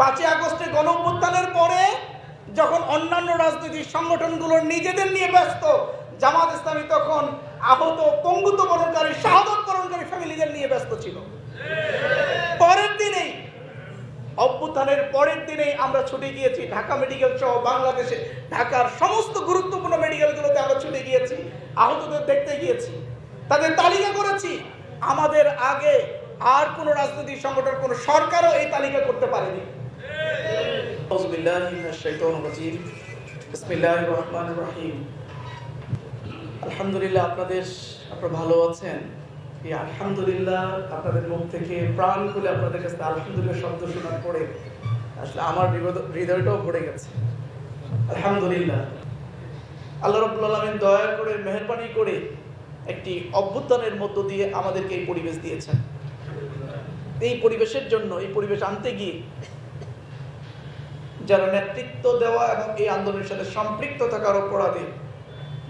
পাঁচই আগস্টে গণ পরে যখন অন্যান্য রাজনৈতিক সংগঠনগুলো নিজেদের নিয়ে ব্যস্ত, জামাত ইসলামী তখন আহত, পঙ্গুত্ব বরণকারী, শাহাদত বরণকারী ফ্যামিলিদের নিয়ে ব্যস্ত ছিল। পরের দিনেই, অভ্যুত্থানের পরের দিনেই আমরা ছুটে গিয়েছি ঢাকা মেডিকেল সহ বাংলাদেশে। ঢাকার সমস্ত গুরুত্বপূর্ণ মেডিকেলগুলোতে আমরা ছুটে গিয়েছি, আহতদের দেখতে গিয়েছি। তাদের তালিকা করেছি, আমাদের আগে আর কোনো রাজনৈতিক সংগঠন, কোনো সরকারও এই তালিকা করতে পারেনি। أعوذ بالله من الشيطان الرجيم بسم الله الرحمن الرحيم আলহামদুলিল্লাহ আপনাদের আপনারা ভালো আছেন এই আলহামদুলিল্লাহ আপনাদের মুখ থেকে প্রাণ খুলে আপনাদের কাছে আলহামদুলিল্লাহ শব্দ শোনার পরে আসলে আমার হৃদয়- হৃদয়টাও ভরে গেছে আলহামদুলিল্লাহ আল্লাহ রব্বুল আলমিন দয়া করে মেহরবানি করে একটি অভ্যুত্থানের মধ্য দিয়ে আমাদেরকে এই পরিবেশ দিয়েছেন এই পরিবেশের জন্য এই পরিবেশ আনতে গিয়ে যারা নেতৃত্ব দেওয়া এবং এই আন্দোলনের সাথে সম্পৃক্ত থাকার অপরাধে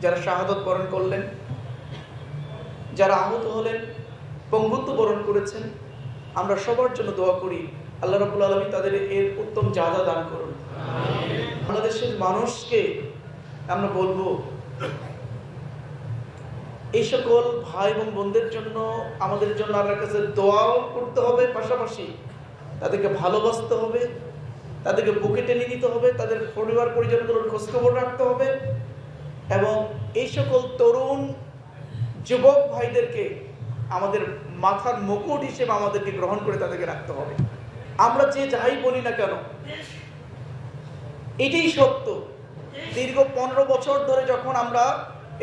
যারা শাহাদত বরণ করলেন যারা আহত হলেন পঙ্গুত্ব বরণ করেছেন আমরা সবার জন্য দোয়া করি আল্লাহ রাবুল আলমী তাদের এর উত্তম জাদা দান করুন। বাংলাদেশের মানুষকে আমরা বলব এই সকল ভাই এবং বোনদের জন্য আমাদের জন্য আল্লাহর কাছে দোয়াও করতে হবে পাশাপাশি তাদেরকে ভালোবাসতে হবে তাদেরকে বুকে টেনে নিতে হবে, তাদের পরিবার পরিজনগুলোর খোঁজখবর রাখতে হবে এবং এই সকল তরুণ যুবক ভাইদেরকে আমাদের মাথার মুকুট হিসেবে আমাদেরকে গ্রহণ করে তাদেরকে রাখতে হবে। আমরা যে যাই বলি না কেন, এটাই সত্য। দীর্ঘ পনেরো বছর ধরে যখন আমরা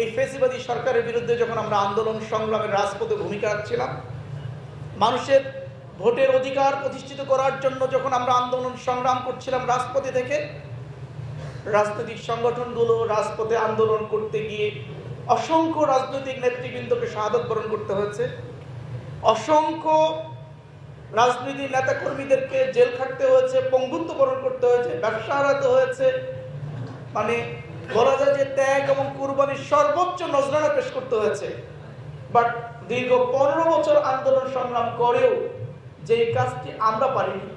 এই ফেসিবাদী সরকারের বিরুদ্ধে যখন আমরা আন্দোলন সংগ্রামের রাজপথে ভূমিকা রাখছিলাম, মানুষের ভোটের অধিকার প্রতিষ্ঠিত করার জন্য যখন আমরা আন্দোলন সংগ্রাম করছিলাম রাজপথে থেকে, রাজনৈতিক সংগঠনগুলো রাজপথে আন্দোলন করতে গিয়ে অসংখ্য রাজনৈতিক নেতৃবৃন্দকে শাহাদত বরণ করতে হয়েছে। অসংখ্য রাজনীতির নেতাকর্মীদেরকে জেল খাটতে হয়েছে, পঙ্গুত্ব বরণ করতে হয়েছে, ব্যবসা হারাতে হয়েছে। মানে বলা যায় যে ত্যাগ এবং কুরবানির সর্বোচ্চ নজরানা পেশ করতে হয়েছে। বাট দীর্ঘ পনেরো বছর আন্দোলন সংগ্রাম করেও যে কাজটি আমরা পারিনি,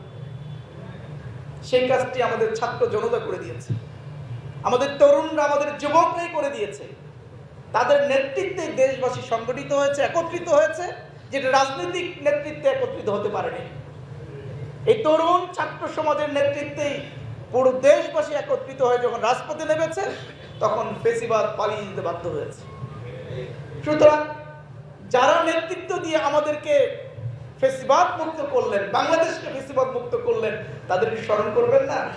সেই কাজটি আমাদের ছাত্র জনতা করে দিয়েছে। আমাদের তরুণরা আমাদের যুবকরাই করে দিয়েছে। তাদের নেতৃত্বে দেশবাসী সংগঠিত হয়েছে, একত্রিত হয়েছে, যেটা রাজনৈতিক নেতৃত্বে একত্রিত হতে পারেনি। এই তরুণ ছাত্র সমাজের নেতৃত্বেই পুরো দেশবাসী একত্রিত হয়ে যখন রাজপথে নেমেছে, তখন ফেসিবাদ পালিয়ে যেতে বাধ্য হয়েছে। সুতরাং যারা নেতৃত্ব দিয়ে আমাদেরকে ফেসিবাদ মুক্ত করলেন, বাংলাদেশকে ফেসিবাদ মুক্ত করলেন, তাদেরকে স্মরণ করবেন না?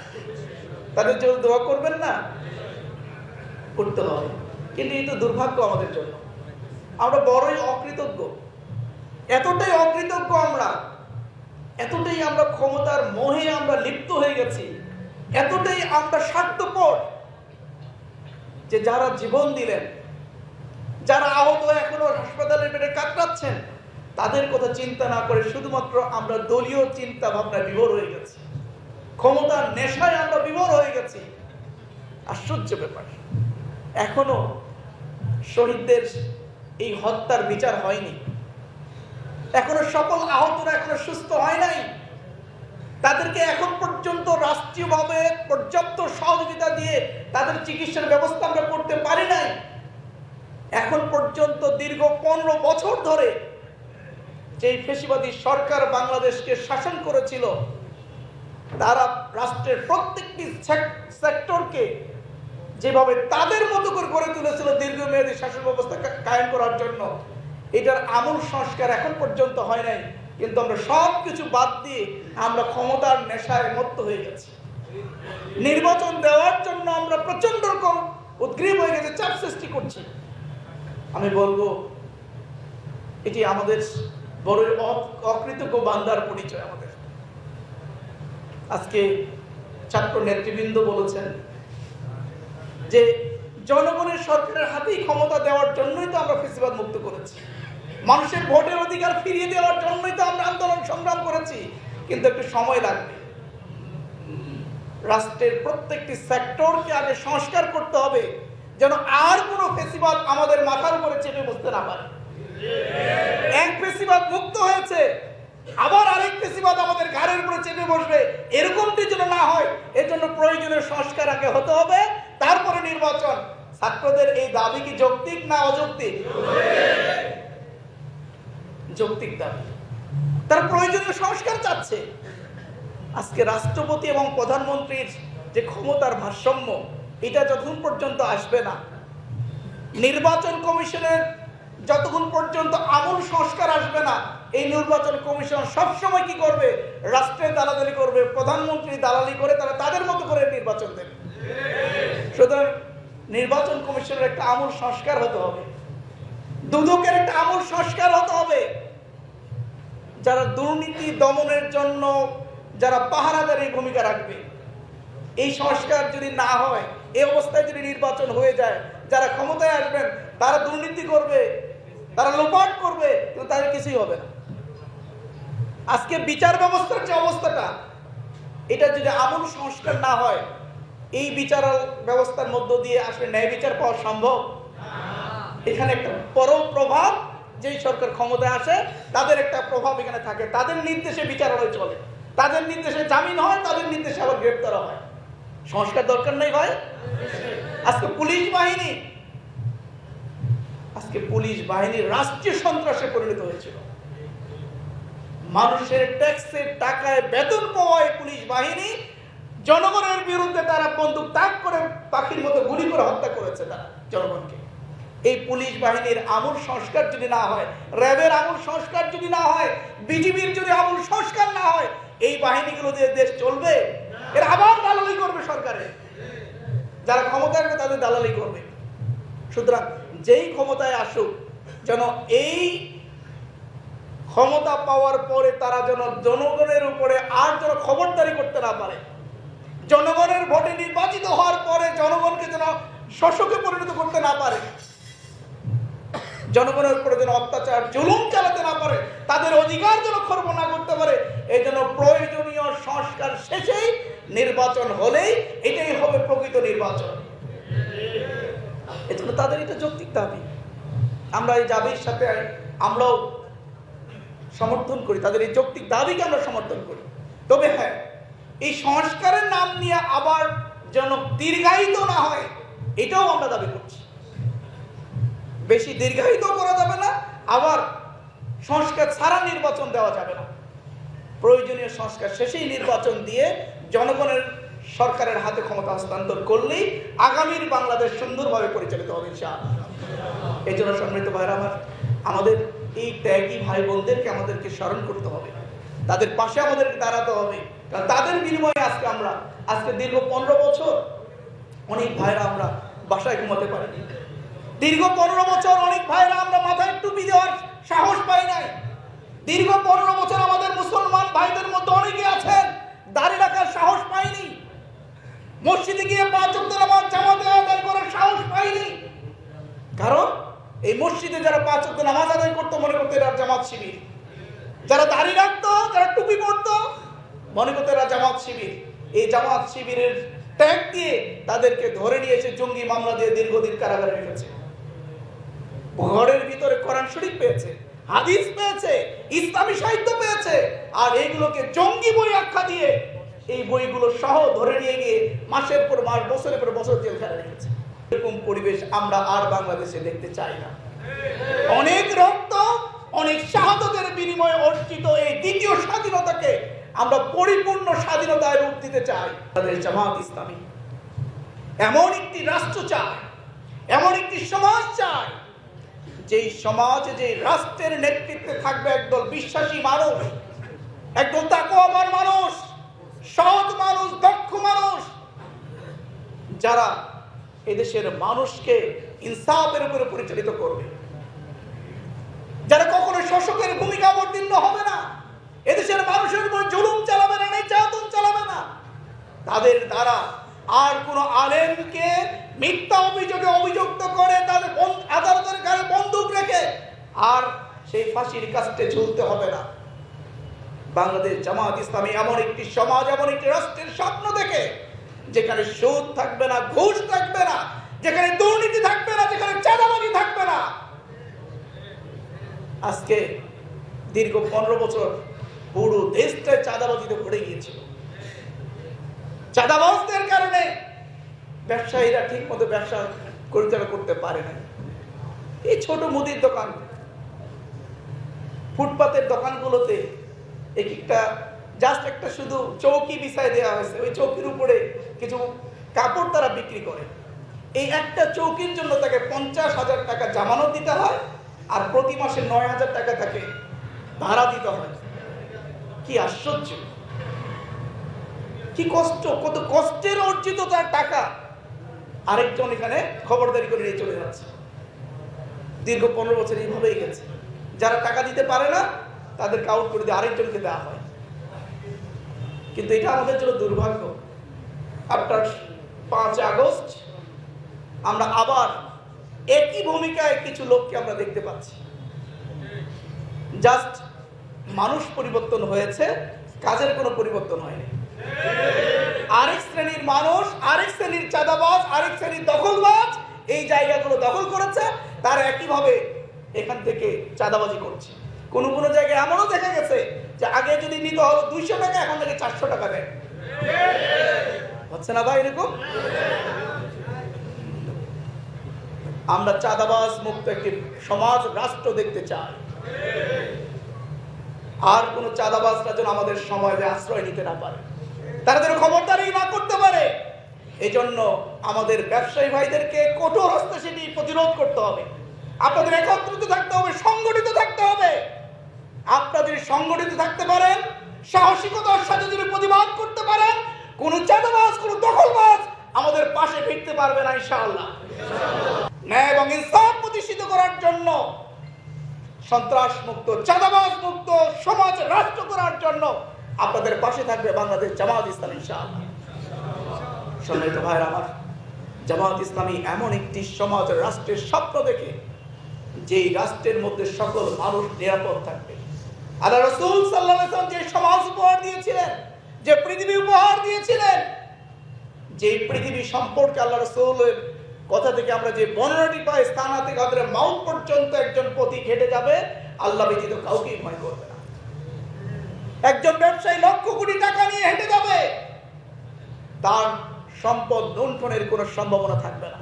তাদের জন্য দোয়া করবেন না? করতে হবে। কিন্তু এই তো দুর্ভাগ্য আমাদের জন্য। আমরা বড়ই অকৃতজ্ঞ। এতটাই অকৃতজ্ঞ আমরা, এতটাই আমরা ক্ষমতার মোহে আমরা লিপ্ত হয়ে গেছি, এতটাই আমরা স্বার্থপর যে যারা জীবন দিলেন, যারা আহত এখনও হাসপাতালের বেডে কাতরাচ্ছেন তাদের কথা চিন্তা না করে শুধুমাত্র আমরা দলীয় চিন্তা ভাবনা বিভোর হয়ে গেছি। ক্ষমতার নেশায় আমরা বিভোর হয়ে গেছি। আশ্চর্য ব্যাপার। এখনও শহীদদের এই হত্যার বিচার হয়নি। এখনও সকল আহতরা এখনও সুস্থ হয় নাই। তাদেরকে এখন পর্যন্ত রাষ্ট্রীয়ভাবে পর্যাপ্ত সহযোগিতা দিয়ে তাদের চিকিৎসার ব্যবস্থা আমরা করতে পারি নাই। এখন পর্যন্ত দীর্ঘ পনেরো বছর ধরে যে ফেসিবাদী সরকার বাংলাদেশকে শাসন করেছিল, তারা রাষ্ট্রের প্রত্যেকটি সেক- সেক্টরকে যেভাবে তাদের মতো করে গড়ে তুলেছিল দীর্ঘমেয়াদী শাসন ব্যবস্থা কায়েম করার জন্য, এটার আমূল সংস্কার এখন পর্যন্ত হয় নাই। কিন্তু আমরা সব কিছু বাদ দিয়ে আমরা ক্ষমতার নেশায় মত্ত হয়ে গেছি। নির্বাচন দেওয়ার জন্য আমরা প্রচণ্ড রকম উদ্গ্রীব হয়ে গেছে, চাপ সৃষ্টি করছি। আমি বলব, এটি আমাদের বড় অকৃতজ্ঞ বান্দার পরিচয় আমাদের। আজকে ছাত্র নেতৃবৃন্দ বলেছেন যে জনগণের সরকারের হাতেই ক্ষমতা দেওয়ার জন্যই তো আমরা ফেসিবাদ মুক্ত করেছি। মানুষের ভোটের অধিকার ফিরিয়ে দেওয়ার জন্যই তো আমরা আন্দোলন সংগ্রাম করেছি। কিন্তু একটু সময় লাগবে। রাষ্ট্রের প্রত্যেকটি সেক্টরকে আগে সংস্কার করতে হবে, যেন আর কোনো ফেসিবাদ আমাদের মাথার উপরে চেপে বসতে না পারে। এক পেশিবাদ মুক্ত হয়েছে, আবার আরেক ফেসিবাদ আমাদের ঘাড়ের উপরে চেপে বসবে। এরকমটি সংস্কার আগে হতে হবে, তারপরে নির্বাচন। ছাত্রদের এই দাবি কি যৌক্তিক না অযৌক্তিক? যৌক্তিক দাবি। তারা প্রয়োজনীয় সংস্কার চাচ্ছে। আজকে রাষ্ট্রপতি এবং প্রধানমন্ত্রীর যে ক্ষমতার ভারসাম্য, এটা যতক্ষণ পর্যন্ত আসবে না। নির্বাচন কমিশনের যতক্ষণ পর্যন্ত আমূল সংস্কার আসবে না, এই নির্বাচন কমিশন সবসময় কি করবে? রাষ্ট্রের দালাদালি করবে প্রধানমন্ত্রী দালালি করে তারা তাদের মতো করে নির্বাচন দেবে। সুতরাং নির্বাচন কমিশনের একটা আমূল সংস্কার হতে হবে। দুদকের একটা আমূল সংস্কার হতে হবে। যারা দুর্নীতি দমনের জন্য, যারা পাহারাদারি ভূমিকা রাখবে, এই সংস্কার যদি না হয়, এই অবস্থায় যদি নির্বাচন হয়ে যায়, যারা ক্ষমতায় আসবেন, তারা দুর্নীতি করবে। তারা লোপাট করবে, কিন্তু তাদের কিছুই হবে না। আজকে বিচার ব্যবস্থার যে অবস্থাটা, এটা যদি আমূল সংস্কার না হয়, এই বিচার ব্যবস্থার মধ্য দিয়ে আসলে ন্যায় বিচার পাওয়া সম্ভব? এখানে একটা বড় প্রভাব যেই সরকার ক্ষমতায় আসে, তাদের একটা প্রভাব এখানে থাকে। তাদের নির্দেশে বিচারালয় চলে। তাদের নির্দেশে জামিন হয়, তাদের নির্দেশে আবার গ্রেপ্তার হয়। সংস্কার দরকার নেই ভাই? আজকে পুলিশ বাহিনী আজকে পুলিশ বাহিনী রাষ্ট্রীয় সন্ত্রাসে পরিণত হয়েছিল। মানুষের ট্যাক্সের টাকায় বেতন পাওয়ায় পুলিশ বাহিনী জনগণের বিরুদ্ধে তারা বন্দুক তাক করে পাখির মতো গুলি করে হত্যা করেছে তারা, জনগণকে। এই পুলিশ বাহিনীর আমূল সংস্কার যদি না হয়, র্যাবের আমূল সংস্কার যদি না হয়, বিজিবির যদি আমূল সংস্কার না হয়, এই বাহিনীগুলো দিয়ে দেশ চলবে? এর আবার দালালি করবে সরকারে। যারা ক্ষমতা আসবে তাদের দালালি করবে। সুতরাং যেই ক্ষমতায় আসুক, যেন এই ক্ষমতা পাওয়ার পরে তারা যেন জনগণের উপরে আর যেন খবরদারি করতে না পারে। জনগণের ভোটে নির্বাচিত হওয়ার পরে জনগণকে যেন শোষকে পরিণত করতে না পারে। জনগণের উপরে যেন অত্যাচার, জুলুম চালাতে না পারে, তাদের অধিকার যেন খর্ব না করতে পারে, এই জন্য প্রয়োজনীয় সংস্কার শেষেই নির্বাচন হলেই এটাই হবে প্রকৃত নির্বাচন। এজন্য তাদের এটা যৌক্তিক দাবি। আমরা এই দাবির সাথে আমরাও সমর্থন করি, তাদের এই যৌক্তিক দাবিকে আমরা সমর্থন করি। তবে হ্যাঁ এই সংস্কারের নাম নিয়ে আবার যেন দীর্ঘায়িত না হয়, এটাও আমরা দাবি করছি। বেশি দীর্ঘায়িত করা যাবে না, আবার সংস্কার ছাড়া নির্বাচন দেওয়া যাবে না। প্রয়োজনীয় সংস্কার শেষেই নির্বাচন দিয়ে জনগণের সরকারের হাতে ক্ষমতা হস্তান্তর করলেই আগামীর বাংলাদেশ সুন্দরভাবে পরিচালিত হবে এই জন্য সম্মিলিত ভাইরা আমার, আমাদের এই ত্যাগী ভাই বোনদেরকে আমাদেরকে স্মরণ করতে হবে। তাদের পাশে আমাদেরকে দাঁড়াতে হবে। কারণ তাদের বিনিময়ে আজকে আমরা, আজকে দীর্ঘ পনেরো বছর অনেক ভাইরা আমরা বাসায় ঘুমাতে পারিনি। দীর্ঘ পনেরো বছর অনেক ভাইরা আমরা মাথায় টুপি দেওয়ার সাহস পাই নাই। দীর্ঘ পনেরো বছর আমাদের মুসলমান ভাইদের মধ্যে অনেকে আছেন দাঁড়িয়ে রাখার সাহস পাইনি। মসজিদে গিয়ে পাঁচ নামাজ জামাতে আদায় করার সাহস পাইনি। কারণ এই মসজিদে যারা পাঁচ নামাজ আদায় করতো, মনে করতো এরা জামাত শিবির। যারা দাড়ি রাখতো, যারা টুপি পরতো, মনে করতো এরা জামাত শিবির। এই জামাত শিবিরের ট্যাগ দিয়ে তাদেরকে ধরে নিয়েছে জঙ্গি মামলা দিয়ে দীর্ঘদিন কারাগারে রেখেছে। ঘরের ভিতরে কোরআন শরীফ পেয়েছে, হাদিস পেয়েছে, ইসলামী সাহিত্য পেয়েছে, আর এইগুলোকে জঙ্গি বই আখ্যা দিয়ে এই বইগুলো সহ ধরে নিয়ে গিয়ে মাসের পর মাস, বছরের পর বছর জেলখানে রেখেছে। এরকম পরিবেশ আমরা আর বাংলাদেশে দেখতে চাই না। অনেক রক্ত, অনেক শাহাদতের বিনিময়ে অর্জিত এই দ্বিতীয় স্বাধীনতাকে আমরা পরিপূর্ণ স্বাধীনতায় রূপ দিতে চাই। তাদের জামাত ইসলামী। এমন একটি রাষ্ট্র চায় এমন একটি সমাজ চায় যেই সমাজ যে রাষ্ট্রের নেতৃত্বে থাকবে একদল বিশ্বাসী মানুষ, একদল তাকওয়াবান মানুষ সৎ মানুষ, দক্ষ মানুষ। যারা এদেশের মানুষকে ইনসাফের উপরে পরিচালিত করবে। যারা কখনো শোষকের ভূমিকা অবতীর্ণ হবে না। এদেশের মানুষের উপর জুলুম চালাবে না, নির্যাতন চালাবে না। তাদের দ্বারা আর কোন আলেমকে মিথ্যা অভিযোগে অভিযুক্ত করে তাদের আদালতের গায়ে বন্দুক রেখে আর সেই ফাঁসির কাছে ঝুলতে হবে না। বাংলাদেশ জামাত ইসলামী এমন একটি সমাজ, এমন একটি রাষ্ট্রের স্বপ্ন দেখে যেখানে সুদ থাকবে না, ঘুষ থাকবে না, যেখানে দুর্নীতি থাকবে না, যেখানে চাঁদাবাজি থাকবে না। আজকে দীর্ঘ পনেরো বছর পুরো দেশটা চাঁদাবাজিতে ভরে গিয়েছিল। চাঁদাবাজদের কারণে ব্যবসায়ীরা ঠিক মতো ব্যবসা পরিচালনা করতে পারে না এই ছোট মুদির দোকান, ফুটপাতের দোকানগুলোতে এক একটা জাস্ট একটা শুধু চৌকি বিছায় দেওয়া হয়েছে। ওই চৌকির উপরে কিছু কাপড় তারা বিক্রি করে। এই একটা চৌকির জন্য তাকে পঞ্চাশ হাজার টাকা জামানত দিতে হয় আর প্রতি মাসে নয় হাজার টাকা তাকে ভাড়া দিতে হয়। কি আশ্চর্য! কি কষ্ট! কত কষ্টের অর্জিত তার টাকা! আরেকজন এখানে খবরদারি করে নিয়ে চলে যাচ্ছে। দীর্ঘ পনেরো বছর এইভাবেই গেছে। যারা টাকা দিতে পারে না তাদেরকে আউট করে দিয়ে আরেকজনকে দেওয়া হয়। কিন্তু এটা আমাদের জন্য দুর্ভাগ্য। আফটার পাঁচ আগস্ট, আমরা আবার একই ভূমিকায় কিছু লোককে আমরা দেখতে পাচ্ছি। জাস্ট মানুষ পরিবর্তন হয়েছে, কাজের কোনো পরিবর্তন হয়নি। আরেক শ্রেণির মানুষ, আরেক শ্রেণির চাঁদাবাজ, আরেক শ্রেণির দখলবাজ এই জায়গাগুলো দখল করেছে, তারা একইভাবে এখান থেকে চাঁদাবাজি করছে। কোনো কোনো জায়গায় এমনও দেখা গেছে যে আগে যদি নিতে হলো দুইশো টাকা, এখন থেকে চারশো টাকা দেয়। হচ্ছে না ভাই এরকম? আমরা চাঁদাবাজ মুক্ত একটি সমাজ, রাষ্ট্র দেখতে চাই। আর কোনো চাঁদাবাজরা যেন আমাদের সমাজে আশ্রয় নিতে না পারে। তারা যেন খবরদারি না করতে পারে। এই জন্য আমাদের ব্যবসায়ী ভাইদেরকে কঠোর হস্তে সেটি প্রতিরোধ করতে হবে। আপনাদের একত্রিত থাকতে হবে, সংগঠিত থাকতে হবে। আপনারা যদি সংগঠিত থাকতে পারেন সাহসিকতার সাথে যদি প্রতিবাদ করতে পারেন, কোন চাঁদাবাজ, কোন দখলবাজ আমাদের পাশে ফিরতে পারবে না, ইনশাআল্লাহ। ন্যায় এবং ইনসাফ প্রতিষ্ঠিত করার জন্য, সন্ত্রাস মুক্ত, চাঁদাবাজ মুক্ত সমাজ রাষ্ট্র করার জন্য আপনাদের পাশে থাকবে বাংলাদেশ জামাত ইসলামী, ইনশাআল্লাহ। সম্মানিত ভাইরা আমার জামাত ইসলামী এমন একটি সমাজ, রাষ্ট্রের স্বপ্ন দেখে, যেই রাষ্ট্রের মধ্যে সকল মানুষ নিরাপদ থাকবে। আল্লাহ রসুল সাল্লাহ আসলাম যে সমাজ উপহার দিয়েছিলেন, যে পৃথিবী উপহার দিয়েছিলেন যে পৃথিবী সম্পর্কে আল্লাহ রসুলের কথা থেকে আমরা যে বর্ণনাটি পাই স্থানা থেকে মাউন্ট পর্যন্ত একজন পথি হেঁটে যাবে, আল্লাহ ব্যতীত কাউকেই ভয় করবে না। একজন ব্যবসায়ী লক্ষ কোটি টাকা নিয়ে হেঁটে যাবে, তার সম্পদ লুণ্ঠনের কোনো সম্ভাবনা থাকবে না।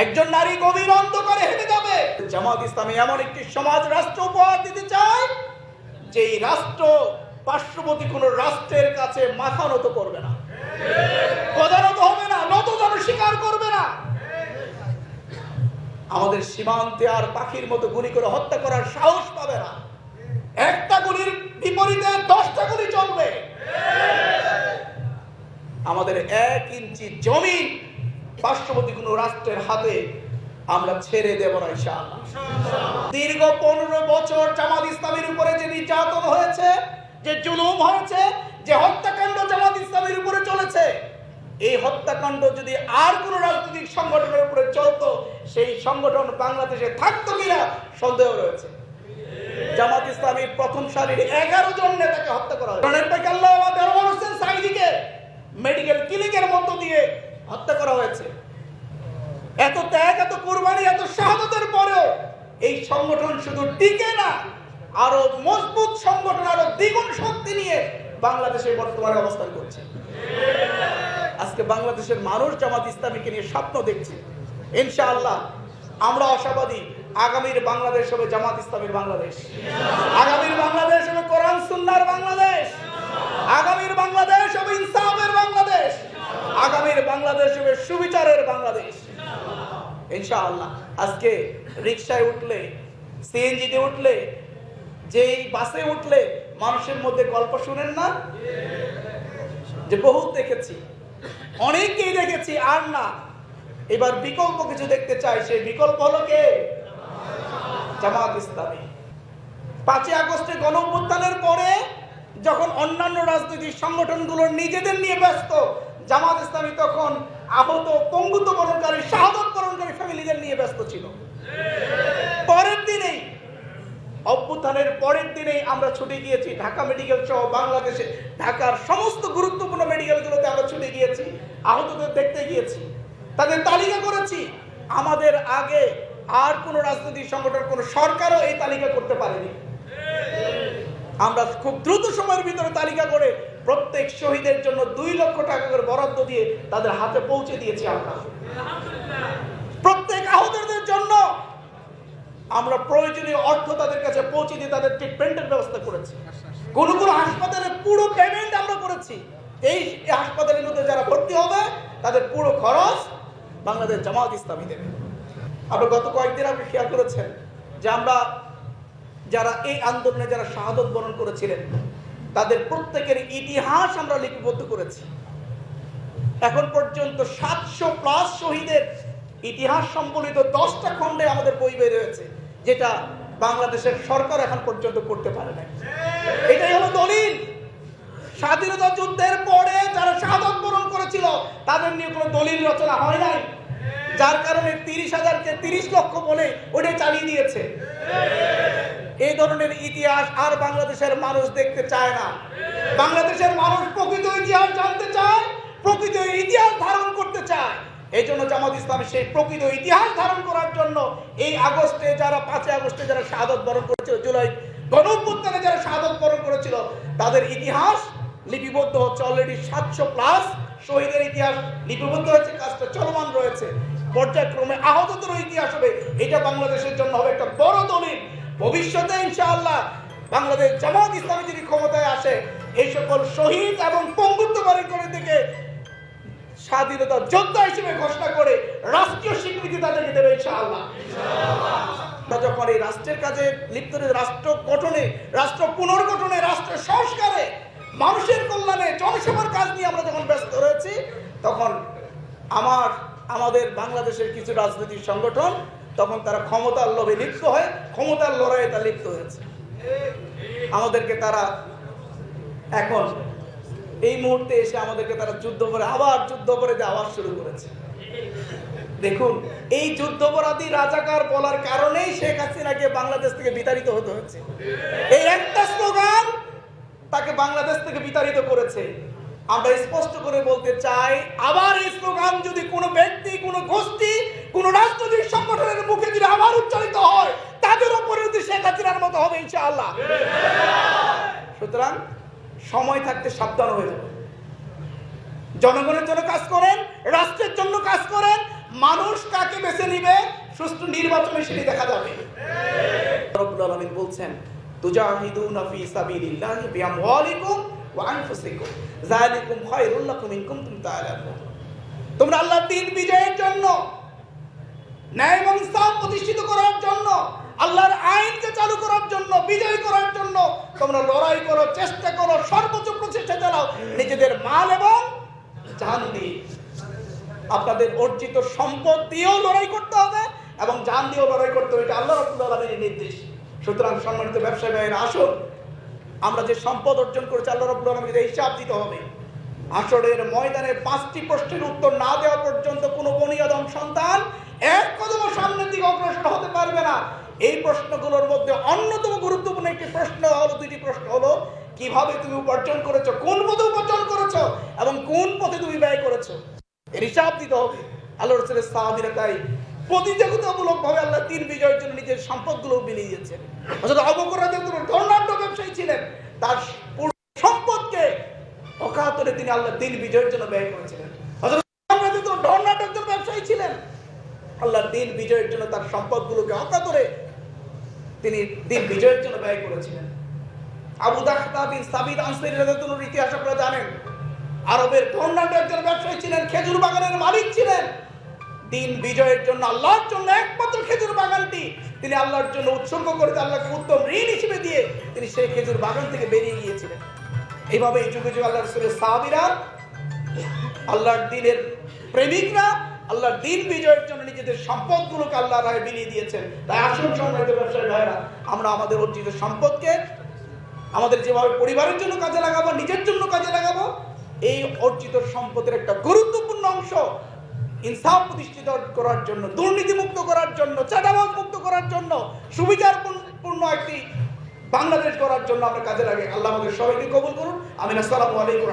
একজন নারী গভীর অন্ধকারে হেঁটে যাবে। জামাত ইসলামী এমন একটি সমাজ রাষ্ট্র উপহার দিতে চায় যে এই রাষ্ট্র পার্শ্ববর্তী কোন রাষ্ট্রের কাছে মাথা নত করবে না প্রধানত হবে না, নত যেন স্বীকার করবে না। আমাদের সীমান্তে আর পাখির মতো গুলি করে হত্যা করার সাহস পাবে না। একটা গুলির বিপরীতে দশটা গুলি চলবে। আমাদের এক ইঞ্চি জমি পার্শ্ববর্তী কোনো রাষ্ট্রের হাতে আমরা ছেড়ে দেব না দীর্ঘ পনেরো বছর জামাত ইসলামের উপরে যে নির্যাতন হয়েছে, যে জুলুম হয়েছে, যে হত্যাকাণ্ড জামাত ইসলামের উপরে চলেছে, এই হত্যাকাণ্ড যদি আর কোন রাজনৈতিক সংগঠনের উপরে চলতো, সেই সংগঠন বাংলাদেশে থাকতো কিনা সন্দেহ রয়েছে। জামাত ইসলামীর প্রথম সারির এগারো জন নেতাকে হত্যা করা হয় সাইদিকে মেডিকেল ক্লিনিকের মধ্য দিয়ে হত্যা করা হয়েছে। এত ত্যাগ, এত কোরবানি, এত শাহাদতের পরেও এই সংগঠন শুধু টিকে না, আরও মজবুত সংগঠন, আরও দ্বিগুণ শক্তি নিয়ে বাংলাদেশে বর্তমানে অবস্থান করছে। আজকে বাংলাদেশের মানুষ জামাত ইসলামীকে নিয়ে স্বপ্ন দেখছে। ইনশাআল্লাহ আমরা আশাবাদী আগামীর বাংলাদেশ হবে জামাত ইসলামীর বাংলাদেশ। আগামীর বাংলাদেশ হবে কোরআন সুন্নার বাংলাদেশ। আগামীর বাংলাদেশ হবে বাংলাদেশ আগামীর বাংলাদেশ হবে সুবিচারের বাংলাদেশ। ইনশাআল্লাহ। আজকে রিক্সায় উঠলে, সিএনজিতে উঠলে, যেই বাসে উঠলে মানুষের মধ্যে গল্প শুনেন না? যে বহুত দেখেছি। অনেককেই দেখেছি, আর না। এবার বিকল্প কিছু দেখতে চাই, সেই বিকল্প হলো কে? জামাত ইসলামী। পাঁচই আগস্টে গণ পরে যখন অন্যান্য রাজনৈতিক সংগঠনগুলো নিজেদের নিয়ে ব্যস্ত জামাত ইসলামী তখন আহত পঙ্গুত্ব বরণকারী, শাহাদত বরণকারী ফ্যামিলিদের নিয়ে ব্যস্ত ছিল। পরের দিনেই, অভ্যুত্থানের পরের দিনেই আমরা ছুটে গিয়েছি ঢাকা মেডিকেল সহ বাংলাদেশে। ঢাকার সমস্ত গুরুত্বপূর্ণ মেডিকেলগুলোতে আমরা ছুটে গিয়েছি, আহতদের দেখতে গিয়েছি। তাদের তালিকা করেছি, আমাদের আগে আর কোনো রাজনৈতিক সংগঠন, কোনো সরকারও এই তালিকা করতে পারেনি। আমরা খুব দ্রুত সময়ের ভিতরে তালিকা করে প্রত্যেক শহীদের জন্য দুই লক্ষ টাকা করে বরাদ্দ দিয়ে তাদের হাতে পৌঁছে দিয়েছি আমরা। প্রত্যেক আহতদের জন্য আমরা প্রয়োজনীয় অর্থ তাদের কাছে পৌঁছে দিয়ে তাদের ট্রিটমেন্টের ব্যবস্থা করেছি। কোন কোন হাসপাতালে পুরো পেমেন্ট আমরা করেছি। এই হাসপাতালের মধ্যে যারা ভর্তি হবে, তাদের পুরো খরচ বাংলাদেশ জামাত ইসলামী দেবে আমরা গত কয়েকদিন আপনি খেয়াল করেছেন যে আমরা যারা এই আন্দোলনে যারা শাহাদত বরণ করেছিলেন তাদের প্রত্যেকের ইতিহাস আমরা লিপিবদ্ধ করেছি। এখন পর্যন্ত সাতশো প্লাস শহীদের ইতিহাস সম্বলিত দশটা খণ্ডে আমাদের বই বের হয়েছে, যেটা বাংলাদেশের সরকার এখন পর্যন্ত করতে পারে না এটাই হলো দলিল। স্বাধীনতা যুদ্ধের পরে যারা শাহাদত বরণ করেছিল, তাদের নিয়ে কোনো দলিল রচনা হয় নাই। যার কারণে তিরিশ হাজারকে তিরিশ লক্ষ বলে ওটা চালিয়ে দিয়েছে। এই ধরনের ইতিহাস আর বাংলাদেশের মানুষ দেখতে চায় না। বাংলাদেশের মানুষ প্রকৃত ইতিহাস জানতে চায়, প্রকৃত ইতিহাস ধারণ করতে চায়। এই জন্য জামাত ইসলাম সেই প্রকৃত ইতিহাস ধারণ করার জন্য এই আগস্টে যারা, পাঁচই আগস্টে যারা শাহাদত বরণ করেছিল, জুলাই গণঅভ্যুত্থানে যারা শাহাদত বরণ করেছিল, তাদের ইতিহাস লিপিবদ্ধ হচ্ছে অলরেডি সাতশো প্লাস শহীদের ইতিহাস লিপিবদ্ধ হয়েছে, কাজটা চলমান রয়েছে। পর্যায়ক্রমে আহতদেরও ইতিহাস হবে এটা বাংলাদেশের জন্য হবে একটা বড় দলিল। ভবিষ্যতে ইনশাআল্লাহ বাংলাদেশ জামাত ইসলামী যদি ক্ষমতায় আসে, এই সকল শহীদ এবং পঙ্গুত্ব বাড়ি করে থেকে স্বাধীনতা যোদ্ধা হিসেবে ঘোষণা করে রাষ্ট্রীয় স্বীকৃতি তাদেরকে দেবে ইনশাআল্লাহ। যখন এই রাষ্ট্রের কাজে লিপ্ত রাষ্ট্র গঠনে, রাষ্ট্র পুনর্গঠনে, রাষ্ট্র সংস্কারে, মানুষের কল্যাণে, জনসেবার কাজ নিয়ে আমরা যখন ব্যস্ত রয়েছি, তখন আমার আমাদের বাংলাদেশের কিছু রাজনৈতিক সংগঠন, তখন তারা ক্ষমতার লোভে লিপ্ত হয়, ক্ষমতার লড়াইয়ে তা লিপ্ত হয়েছে। আমাদেরকে তারা এখন এই মুহূর্তে এসে আমাদেরকে তারা যুদ্ধ করে, আবার যুদ্ধ করে যে আবার শুরু করেছে। দেখুন, এই যুদ্ধপরাধী রাজাকার বলার কারণেই শেখ হাসিনাকে বাংলাদেশ থেকে বিতাড়িত হতে হচ্ছে এই একটা স্লোগান তাকে বাংলাদেশ থেকে বিতাড়িত করেছে। আমরা স্পষ্ট করে বলতে চাই আবার এই স্লোগান যদি কোনো ব্যক্তি, কোনো গোষ্ঠী, কোনো রাজনৈতিক সংগঠনের মুখে যদি আবার উচ্চারিত হয় তাদেরও পরিণতি শেখ হাসিনার মতো হবে ইনশাআল্লাহ। সুতরাং সময় থাকতে সাবধান হয়ে যাবে জনগণের জন্য কাজ করেন, রাষ্ট্রের জন্য কাজ করেন, মানুষ কাকে বেছে নিবে, সুষ্ঠু নির্বাচনে সেটি দেখা যাবে। রব্বুল আলামিন বলছেন, তুজাহিদুনা ফি সাবিলিল্লাহি বিআমওয়ালিকুম তোমরা আল্লাহর দ্বীন বিজয়ের জন্য, ন্যায় এবং প্রতিষ্ঠিত করার জন্য, আল্লাহর আইনকে চালু করার জন্য, বিজয় করার জন্য, তোমরা লড়াই করো, চেষ্টা করো, সর্বোচ্চ প্রচেষ্টা চালাও। নিজেদের মাল এবং জান দিয়ে। আপনাদের অর্জিত সম্পদ দিয়েও লড়াই করতে হবে এবং জান দিয়েও লড়াই করতে হবে। এটা আল্লাহ আলমীর নির্দেশ। সুতরাং সম্মানিত ব্যবসায়ী আসুন। আমরা যে সম্পদ অর্জন করেছি, আল্লাহ রব্বুল আলমীকে হিসাব দিতে হবে। আসরের ময়দানে পাঁচটি প্রশ্নের উত্তর না দেওয়া পর্যন্ত কোনো বনিয়াদম সন্তান এক কদম সামনের দিকে অগ্রসর হতে পারবে না। এই প্রশ্নগুলোর মধ্যে অন্যতম গুরুত্বপূর্ণ একটি প্রশ্ন হলো, দুইটি প্রশ্ন হলো, কীভাবে তুমি উপার্জন করেছ, কোন পথে উপার্জন করেছ এবং কোন পথে তুমি ব্যয় করেছ? এর হিসাব দিতে হবে। আল্লাহ রসুলের সাহাবিরা তাই প্রতিযোগিতামূলক ভাবে আল্লাহ তিন বিজয়ের জন্য নিজের সম্পদগুলো বিলিয়ে দিয়েছেন। অর্থাৎ অবকরাদের ধর্ণাঢ্য ব্যবসায়ী ছিলেন। তার সম্পদকে অকাতরে তিনি আল্লাহ দিন বিজয়ের জন্য ব্যয় করেছিলেন। ব্যবসায়ী ছিলেন। আল্লাহর দিন বিজয়ের জন্য তার সম্পদগুলোকে অকাতরে তিনি দিন বিজয়ের জন্য ব্যয় করেছিলেন। আবু দাহতা বিন সাবিত আনসারী রাদিয়াল্লাহু ইতিহাস আপনারা জানেন। আরবের ধর্ণাঢ্য একজন ব্যবসায়ী ছিলেন, খেজুর বাগানের মালিক ছিলেন। দিন বিজয়ের জন্য আল্লাহর জন্য একমাত্র খেজুর বাগানটি তিনি আল্লাহর জন্য উৎসর্গ করে আল্লাহকে উত্তম ঋণ হিসেবে দিয়ে তিনি সেই খেজুর বাগান থেকে বেরিয়ে গিয়েছিলেন। এইভাবে এই যুগে যুগে আল্লাহ রসুলের সাহাবিরা আল্লাহর দিনের প্রেমিকরা আল্লাহর দিন বিজয়ের জন্য নিজেদের সম্পদগুলোকে আল্লাহ রায় বিলিয়ে দিয়েছেন। তাই আসুন সম্মানিত ব্যবসায়ী ভাইরা আমরা আমাদের অর্জিত সম্পদকে আমাদের যেভাবে পরিবারের জন্য কাজে লাগাবো, নিজের জন্য কাজে লাগাবো, এই অর্জিত সম্পদের একটা গুরুত্বপূর্ণ অংশ ইনসাফ প্রতিষ্ঠিত করার জন্য দুর্নীতি মুক্ত করার জন্য, চাঁদাবাজ মুক্ত করার জন্য সুবিচারপূর্ণ একটি বাংলাদেশ করার জন্য আমরা কাজে লাগে আল্লাহ আমাদের সবাইকে কবুল করুন। আমিন। আসসালামু আলাইকুম।